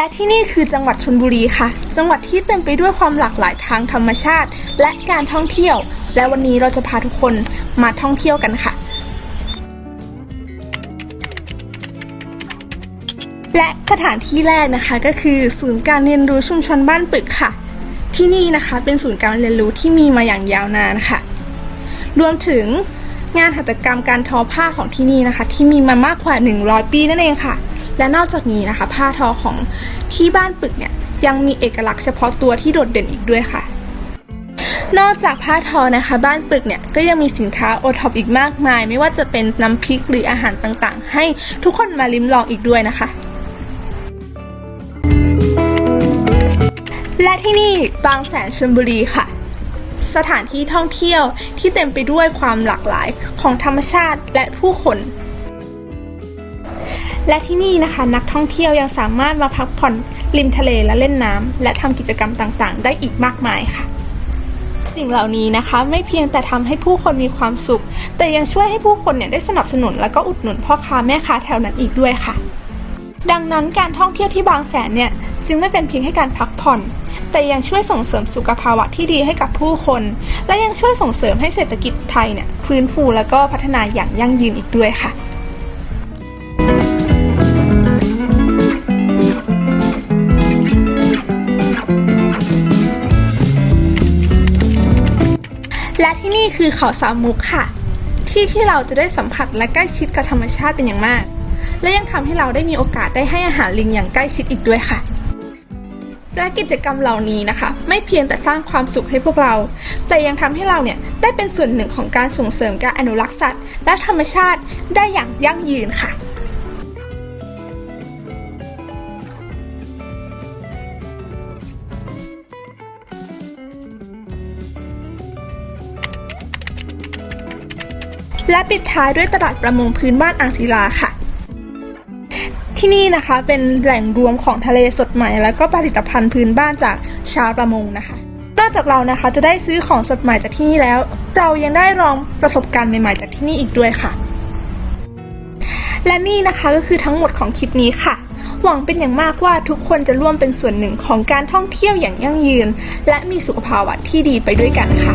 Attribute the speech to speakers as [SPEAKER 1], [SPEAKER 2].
[SPEAKER 1] และที่นี่คือจังหวัดชนบุรีค่ะ จังหวัดที่เต็มไปด้วยความหลากหลายทางธรรมชาติ และการท่องเที่ยว และวันนี้เราจะพาทุกคนมาท่องเที่ยวกันค่ะ และสถานที่แรกนะคะก็คือศูนย์การเรียนรู้ชุมชนบ้านปึกค่ะ ที่นี่นะคะเป็นศูนย์การเรียนรู้ที่มีมาอย่างยาวนานค่ะ รวมถึงงานหัตถกรรมการทอผ้าของที่นี่นะคะ ที่มีมามากกว่า 100 ปีนั่นเองค่ะ และนอกจากนี้นะคะ ผ้าทอของที่บ้านปึกเนี่ยยังมีเอกลักษณ์เฉพาะตัวที่โดดเด่นอีกด้วยค่ะ นอกจากผ้าทอนะคะ บ้านปึกเนี่ยก็ยังมีสินค้าโอท็อปอีกมากมาย ไม่ว่าจะเป็นน้ำพริกหรืออาหารต่างๆ ให้ทุกคนมาลิ้มลองอีกด้วยนะคะและที่นี่บางแสนชลบุรีค่ะ สถานที่ท่องเที่ยวที่เต็มไปด้วยความหลากหลายของธรรมชาติและผู้คน และที่นี่นะคะนักท่องเที่ยวยังสามารถมาพักผ่อนริมทะเลและเล่นน้ำและทำกิจกรรมต่างๆ ได้อีกมากมายค่ะ สิ่งเหล่านี้นะคะ ไม่เพียงแต่ทำให้ผู้คนมีความสุข แต่ยังช่วยให้ผู้คนเนี่ยได้สนับสนุน และก็อุดหนุนพ่อค้าแม่ค้าแถวนั้นอีกด้วยค่ะ ดังนั้นการท่องเที่ยวที่บางแสนเนี่ยจึงไม่เป็นเพียงแค่การพักผ่อน แต่ยังช่วยส่งเสริมสุขภาวะที่ดีให้กับผู้คน และยังช่วยส่งเสริมให้เศรษฐกิจไทยเนี่ยฟื้นฟูแล้วก็พัฒนาอย่างยั่งยืนอีกด้วยค่ะ และที่นี่คือเขาสามมุกค่ะ ที่ที่เราจะได้สัมผัสและใกล้ชิดกับธรรมชาติเป็นอย่างมาก และยังทำให้เราได้มีโอกาสได้ให้อาหารลิงอย่างใกล้ชิดอีกด้วยค่ะและกิจกรรมเหล่านี้นะคะ ไม่เพียงแต่สร้างความสุขให้พวกเรา แต่ยังทำให้เราเนี่ยได้เป็นส่วนหนึ่งของการส่งเสริมการอนุรักษ์สัตว์ และธรรมชาติได้อย่างยั่งยืนค่ะ และปิดท้ายด้วยตลาดประมงพื้นบ้านอ่างศิลาค่ะ ที่นี่นะคะเป็นแหล่งรวมของทะเลสดใหม่ แล้วก็ผลิตภัณฑ์พื้นบ้านจากชาวประมงนะคะนอกจากเรานะคะจะได้ซื้อของสดใหม่จากที่นี่แล้ว เรายังได้ลองประสบการณ์ใหม่ๆจากที่นี่อีกด้วยค่ะ และนี่นะคะก็คือทั้งหมดของคลิปนี้ค่ะ หวังเป็นอย่างมากว่าทุกคนจะร่วมเป็นส่วนหนึ่งของการท่องเที่ยวอย่างยั่งยืน และมีสุขภาวะที่ดีไปด้วยกันค่ะ